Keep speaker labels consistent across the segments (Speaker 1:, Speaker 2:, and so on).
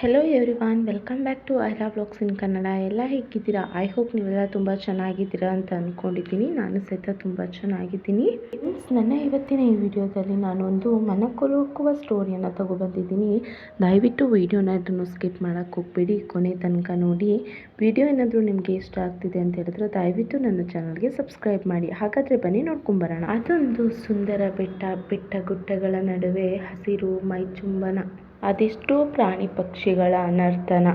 Speaker 1: Hello everyone welcome back to Aira vlogs in Kannada ಎಲ್ಲ ಹೇಗಿದ್ದೀರಾ? I hope ನೀವೆಲ್ಲ ತುಂಬ ಚೆನ್ನಾಗಿದ್ದೀರಾ ಅಂತ ಅಂದ್ಕೊಂಡಿದ್ದೀನಿ ನಾನು ಸಹಿತ ತುಂಬ ಚೆನ್ನಾಗಿದ್ದೀನಿ. ಫ್ರೆಂಡ್ಸ್ ನನ್ನ ಇವತ್ತಿನ ಈ ವಿಡಿಯೋದಲ್ಲಿ ನಾನೊಂದು ಮನಕೊಲುಕುವ ಸ್ಟೋರಿಯನ್ನು ತಗೊಬಂದಿದ್ದೀನಿ ದಯವಿಟ್ಟು ವಿಡಿಯೋನ ಇದನ್ನು ಸ್ಕಿಪ್ ಮಾಡೋಕ್ಕೆ ಹೋಗ್ಬೇಡಿ. ಕೊನೆ ತನಕ ನೋಡಿ. ವಿಡಿಯೋ ಏನಾದರೂ ನಿಮಗೆ ಇಷ್ಟ ಆಗ್ತಿದೆ ಅಂತ ಹೇಳಿದ್ರೆ ದಯವಿಟ್ಟು ನನ್ನ ಚಾನಲ್ಗೆ ಸಬ್ಸ್ಕ್ರೈಬ್ ಮಾಡಿ. ಹಾಗಾದರೆ ಬನ್ನಿ ನೋಡ್ಕೊಂಬರೋಣ ಅದೊಂದು ಸುಂದರ ಬೆಟ್ಟ ಬೆಟ್ಟ ಗುಡ್ಡಗಳ ನಡುವೆ ಹಸಿರು ಮೈಚುಂಬನ ಅದೆಷ್ಟೋ ಪ್ರಾಣಿ ಪಕ್ಷಿಗಳ ನರ್ತನ.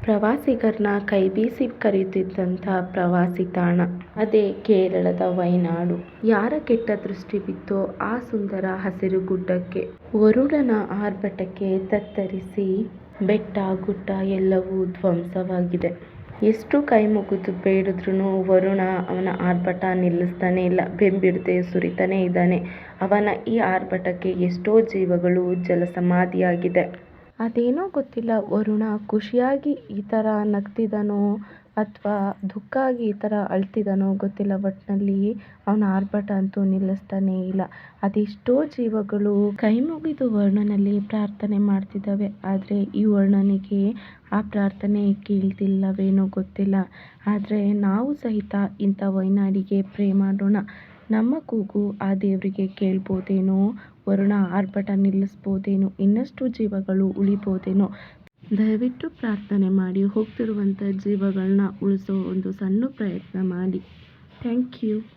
Speaker 1: ಪ್ರವಾಸಿಗರನ್ನ ಕೈ ಬೀಸಿ ಕರೆಯುತ್ತಿದ್ದಂಥ ಪ್ರವಾಸಿ ತಾಣ. ಅದೇ ಕೇರಳದ ವೈನಾಡು. ಯಾರ ಕೆಟ್ಟ ದೃಷ್ಟಿ ಬಿತ್ತೋ ಆ ಸುಂದರ ಹಸಿರು ಗುಡ್ಡಕ್ಕೆ. ವರುಣನ ಆರ್ಭಟಕ್ಕೆ ತತ್ತರಿಸಿ ಬೆಟ್ಟ ಗುಡ್ಡ ಎಲ್ಲವೂ ಧ್ವಂಸವಾಗಿದೆ. ಎಷ್ಟು ಕೈ ಮುಗಿದು ಬೇಡಿದ್ರೂ ವರುಣ ಅವನ ಆರ್ಭಟ ನಿಲ್ಲಿಸ್ತಾನೆ ಇಲ್ಲ. ಬೆಂಬಿಡದೆ ಸುರಿತಾನೆ ಇದ್ದಾನೆ. ಅವನ ಈ ಆರ್ಭಟಕ್ಕೆ ಎಷ್ಟೋ ಜೀವಗಳು ಜಲಸಮಾಧಿಯಾಗಿದೆ. ಅದೇನೋ ಗೊತ್ತಿಲ್ಲ. ವರುಣ ಖುಷಿಯಾಗಿ ಈ ಥರ ನಗ್ತಿದ್ದಾನೋ ಅಥವಾ ದುಃಖ ಆಗಿ ಈ ಥರ ಅಳ್ತಿದ್ದಾನೋ ಗೊತ್ತಿಲ್ಲ. ಒಟ್ಟಿನಲ್ಲಿ ಅವನ ಆರ್ಭಟ ಅಂತೂ ನಿಲ್ಲಿಸ್ತಾನೇ ಇಲ್ಲ. ಅದೆಷ್ಟೋ ಜೀವಗಳು ಕೈ ಮುಗಿದು ವರ್ಣನಲ್ಲಿ ಪ್ರಾರ್ಥನೆ ಮಾಡ್ತಿದ್ದಾವೆ. ಆದರೆ ಈ ವರ್ಣನಿಗೆ ಆ ಪ್ರಾರ್ಥನೆ ಕೇಳ್ತಿಲ್ಲವೇನೋ ಗೊತ್ತಿಲ್ಲ. ಆದರೆ ನಾವು ಸಹಿತ ಇಂಥ ವೈನಾಡಿಗೆ ಪ್ರೇ ಮಾಡೋಣ ನಮ್ಮ ಕೂಗು ಆ ದೇವರಿಗೆ ಕೇಳ್ಬೋದೇನೋ, ವರುಣ ಆರ್ಭಟ ನಿಲ್ಲಿಸ್ಬೋದೇನೋ, ಇನ್ನಷ್ಟು ಜೀವಗಳು ಉಳಿಬೋದೇನೋ. ದಯವಿಟ್ಟು ಪ್ರಾರ್ಥನೆ ಮಾಡಿ, ಹೋಗ್ತಿರುವಂಥ ಜೀವಗಳನ್ನ ಉಳಿಸೋ ಒಂದು ಸಣ್ಣ ಪ್ರಯತ್ನ ಮಾಡಿ. Thank you.